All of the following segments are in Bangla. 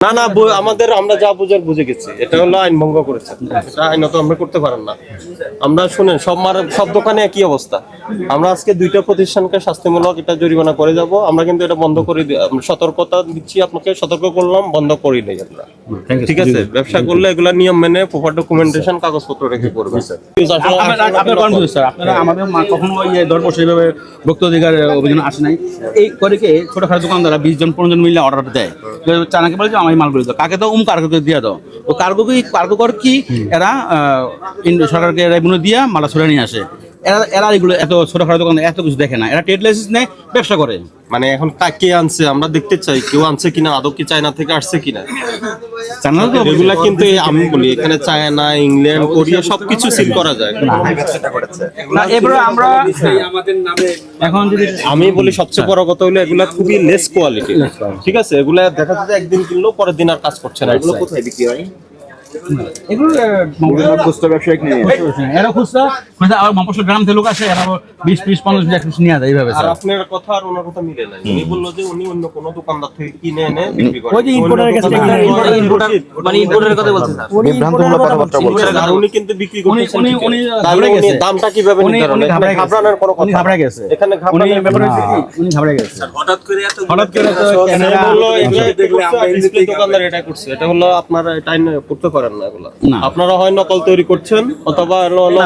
না না আমাদের আমরা যা বুঝার বুঝে গেছি। এটা হলো আইন ভঙ্গ করেছে। এটা আইনত আমরা করতে পারেন না। আমরা শুনেন সব মার সব দোকানে একই অবস্থা। আমরা আজকে দুইটা প্রতিষ্ঠানকে শাস্তিমূলক এটা জরিমানা করে যাব। আমরা কিন্তু এটা বন্ধ করে সতর্কতা দিচ্ছি আপনাকে সতর্ক করলাম বন্ধ করি নাই আমরা। ঠিক আছে? ব্যবসা করলে এগুলা নিয়ম মেনে প্রপার ডকুমেন্টেশন কাগজপত্র রেখে করবে স্যার আপনারা আমাদের মা- কখনো ইয়ে দর বসে ভক্ত অধিকার অভিযান আসে নাই? এই করে কি ছোটখাটো দোকানদাররা বিশ জন পনেরো জন মিলে অর্ডার দেয়। চানাকে বলে যে এই মালগুলো দাও। কাকে দাও? উম কার্গোকে দিয়ে দাও। তো কার্গো কি? কার্গো কর কি এরা সরকারকে রেভিনিউ দিয়ে মালা সরে নিয়ে আসে। এরা এরা এগুলো এত ছোটখাটো দোকান এত কিছু দেখে না। এরা ট্রেড লাইসেন্স নেয় ব্যবসা করে। মানে এখন আনছে? আমরা দেখতে চাই কেউ আনছে কিনা আদৌ কি চায়না থেকে আসছে কিনা? চায়না তো এগুলা কিন্তু আমি বলি এখানে চায়না ইংল্যান্ড কোরিয়া সবকিছু সিল করা যায়। না এবারে আমরা এখন যদি আমি বলি সবচেয়ে বড় কথা হলো এগুলা খুবই লেস কোয়ালিটি ঠিক আছে? এগুলা দেখা যাচ্ছে একদিন কিনলো পরের দিন আর কাজ করছে না। এগুলো কোথায় বিক্রি হয়? এগুলো খুচরা ব্যবসায়িক নিয়ে। এরা খুচরা খুচরা আবার মফস্বল গ্রাম থেকে লোক আসে এরা বিশ ত্রিশ পঞ্চাশ বিশ একশো নিয়ে যায় এইভাবে আর আপনার কথা আর ওনার কথা মিলে নাই। উনি বলল যে উনি অন্য কোনো দোকানদার থেকে কিনে এনে বিক্রি করে ওই যে importer-এর কাছে অন্য থেকে- দোকানদার- importer- ওটা মানে ইম্পোর্টের কথা বলছে স্যার। উনি বিভ্রান্তমূলক কথাবার্তা বলছেন। আর উনি কিন্তু বিক্রি উনি উনি উনি ঘাবড়ে গেছে। দামটা কীভাবে নির্ধারণ? উনি ঘাবড়ানোর কোনো কথা ঘাবড়ে গেছে। এখানে ঘাবড়ানোর ব্যাপার উনি ঘাবড়ে গেছে। হঠাৎ করে এত হঠাৎ করে ক্যামেরা বলল এগুলো দেখলে আমরা ডিসপ্লে দোকানদার এটা করছে। এটা হলো আপনারা আইন করতে পারেন না এগুলো? আপনারা হয় নকল তৈরি করছেন অথবা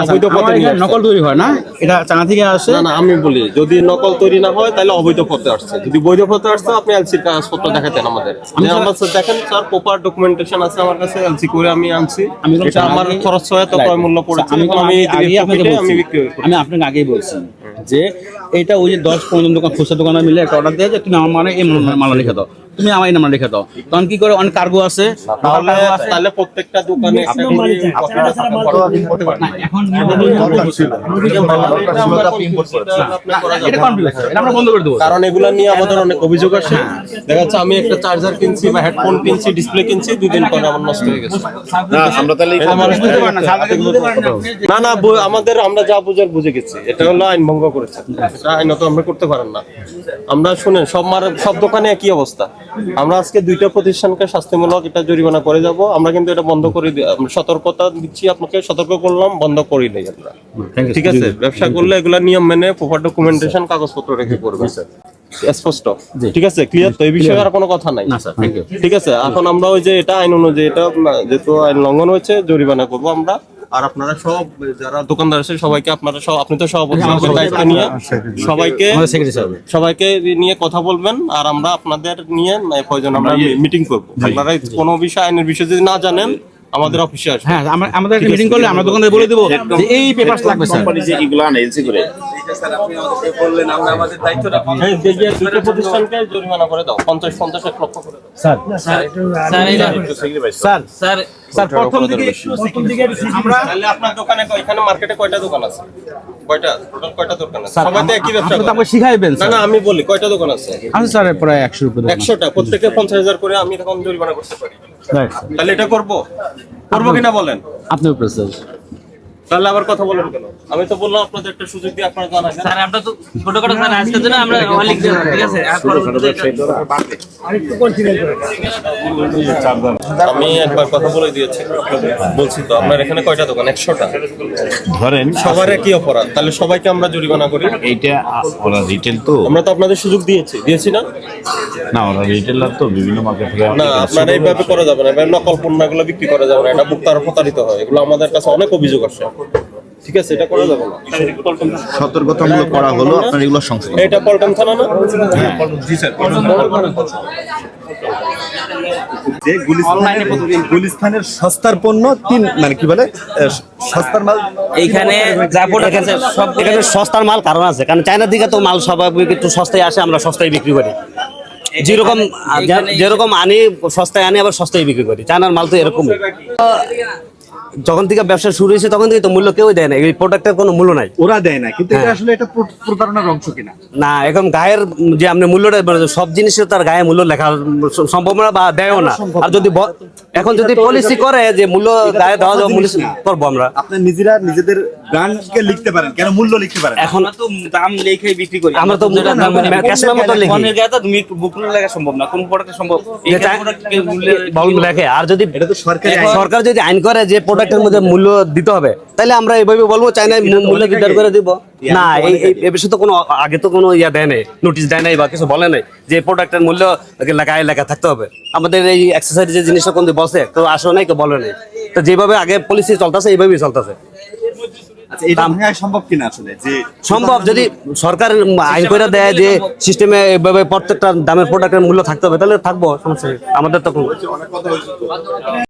অবৈধ পথে। নকল তৈরি হয় না। এটা চানা থেকে আসে। না না আমি বলি যদি নকল তৈরি না হয় তাহলে অবৈধ পথে আসছে। যদি বৈধ পথে আসছে আপনি এলসির কাগজপত্র দেখাতেন আমাদের। আমার দেখেন স্যার প্রপার ডকুমেন্টেশন আছে আমার কাছে এলসি করে আমি আনছি। আমি এটা আমার খরচ হয় তো ক্রয় মূল্য পড়েছে আমি আমি আমি আগে আপনাকে বলছি আমি বিক্রি করি। আমি আপনাকে আগেই বলছি যে এটা ওই যে দশ পনেরো দোকান খুচরা দোকানে মিলে একটা অর্ডার দিয়ে যে তুমি আমার মানে এই মালা লিখে দাও। তুমি আমার নাম্বার লিখে দাও। তখন কি করে অনেক কার্গো আছে। তাহলে প্রত্যেকটা দোকানে কারণ এগুলা নিয়ে আমাদের অনেক অভিযোগ আসে দেখা যাচ্ছে আমি একটা চার্জার কিনছি বা হেডফোন কিনছি ডিসপ্লে কিনছি দুই দিন পরে আমার নষ্ট হয়ে গেছে। না না, সাধারণ বুঝতে পারে না। না না বু- আমাদের আমরা যা বুঝার বুঝে গেছি। এটা হলো আইন ভঙ্গ করেছে। এটা আইনত আমরা করতে পারেন না। আমরা শুনেন সব মার সব দোকানে একই অবস্থা। আমরা আজকে দুইটা প্রতিষ্ঠানকে শাস্তিমূলক এটা জরিমানা করে যাব। আমরা কিন্তু এটা বন্ধ করে সতর্কতা দিচ্ছি আপনাকে সতর্ক করলাম বন্ধ করি নাই আমরা। ঠিক আছে? ব্যবসা করলে এগুলা নিয়ম মেনে প্রপার ডকুমেন্টেশন কাগজপত্র রেখে করবে স্পষ্ট? ঠিক আছে? ক্লিয়ার তো এই বিষয়ে আর কোনো কথা নাই? ঠিক আছে? এখন আমরা ওই যে এটা আইন অনুযায়ী এটা যেহেতু আইন লঙ্ঘন হয়েছে জরিমানা করব আমরা। আর আপনারা সব যারা দোকানদার আছে সবাইকে আপনারা সব আপনি তো সভাপতি দায়িত্ব নিয়ে সবাইকে আমাদের সবাইকে নিয়ে কথা বলবেন আর আমরা আপনাদের নিয়ে প্রয়োজন আমরা মিটিং করব। আপনারা কোনো বিষয় আইনের বিষয় যদি না জানেন আমাদের অফিসে আসবে হ্যাঁ আমরা আমাদের মিটিং করলে আমরা দোকানদার বলে দেবো এই পেপার লাগবে স্যার কোম্পানি যে এগুলো আনে করে। স্যার আপনি আমাদের বললেন আমরা আমাদের দায়িত্বটা পালন এই যে- যে দুটো প্রতিষ্ঠানকে জরিমানা করে দাও পঞ্চাশ পঞ্চাশ এক লক্ষ করে দাও। স্যার। স্যার এই স্যার স্যার স্যার প্রথম দিকে আমরা তাহলে আপনার দোকানে এখানে মার্কেটে কয়টা দোকান আছে? কয়টা? টোটাল কয়টা দোকান আছে? সবাই একই ব্যবসা আপনি আমাকে শিখাইবেন না না আমি বলি কয়টা দোকান আছে? আছে স্যার প্রায় একশো রুপিয়া একশোটা প্রত্যেকে পঞ্চাশ হাজার করে আমি তখন জরিমানা করতে পারি। তাহলে এটা করব? করব কিনা বলেন? আপনি উপরে স্যার তাহলে আবার কথা বলেন কেন? আমি তো বললাম আপনাদের একটা সুযোগ দিয়ে আপনারা জানাবেন। স্যার আমরা তো ছোটখাটো স্যার আজকের জন্য আমরা লিখ দেব ঠিক আছে? আমি একবার কথা বলে দিয়েছি। বলছি তো আপনার এখানে কয়টা দোকান? একশোটা? ধরেন সবার একই অপরাধ। তাহলে সবাইকে আমরা জরিমানা করি? এইটা ওরা রিটেল তো। আমরা তো আপনাদের সুযোগ দিয়েছি। দিয়েছি না? না ওরা রিটেলার তো বিভিন্ন মার্কেট থেকে না আপনার এইভাবে করা যাবে না। এবার নকল পণ্যগুলো বিক্রি করা যাবে না। এটা মুক্তার প্রতারিত হয়। এগুলো আমাদের কাছে অনেক অভিযোগ আসে। ঠিক আছে এটা করা যাবে না। সতর্কতামূলক করা হলো আপনার এগুলো সংশোধন। এটা পল্টন থানা না? যে গুলিস্তানের সস্তার পণ্য তিন মানে কি বলে? সস্তার মাল এইখানে সব এখানে সস্তার মাল কারণ আছে কারণ চায়না দিকে তো মাল স্বাভাবিক একটু সস্তায় আসে আমরা সস্তায় বিক্রি করি। যেরকম যেরকম আনি সস্তায় আনি আবার সস্তায় বিক্রি করি। চায়নার মাল তো এরকমই। যখন থেকে ব্যবসা শুরু হয়েছে তখন থেকে তো মূল্য কেউই দেয় না। এই প্রোডাক্টের কোনো মূল্য নাই। ওরা দেয় না কিন্তু এটা হ্যাঁ। আসলে এটা প্রতারণার অংশ কিনা? না এখন গায়ের যে আপনি মূল্যটা মানে সব জিনিসের তার গায়ে মূল্য লেখা সম্ভব না বা দেয়ও না। আর যদি এখন যদি পলিসি করে যে মূল্য গায়ে দেওয়া যাবে মূল্য করব আমরা। আপনার নিজেরা নিজেদের ব্র্যান্ডকে লিখতে পারেন কেন মূল্য লিখতে পারেন এখন তো দাম লেখাই বিক্রি করি। আমরা তো যেটা দাম মে- ক্যাশ মেমো তো লিখি। ফোনের গায়ে তো তুমি বুক লেখা সম্ভব না কোন প্রোডাক্ট সম্ভব? এই যেটা- প্রোডাক্টকে মূল্যের বল লেখে আর যদি এটা তো সরকারি আইন। সরকার যদি আইন করে যে প্রোডাক্টের মধ্যে মূল্য দিতে হবে। তাহলে আমরা এইভাবে বলব চাইনা মূল্য নির্ধার করে দিব। না এই বিষয়ে তো কোনো আগে তো কোনো ইয়া দেয় নাই নোটিশ দেয় নাই বা কিছু বলে নাই যে প্রোডাক্টের মূল্য গায়ে লেখা থাকতে হবে। আমাদের এই এক্সারসাইজ যে জিনিসটা কোন বসে কেউ আসে নাই কেউ বলে নাই। তো যেভাবে আগে পলিসি চলতেছে এইভাবেই চলতেছে। আচ্ছা সম্ভব কিনা আসলে? যে সম্ভব যদি সরকার আইন করে দেয় যে সিস্টেমে এভাবে প্রত্যেকটা দামের প্রোডাক্টের মূল্য থাকতে হবে তাহলে থাকব সমস্যা আমাদের তো কোনো-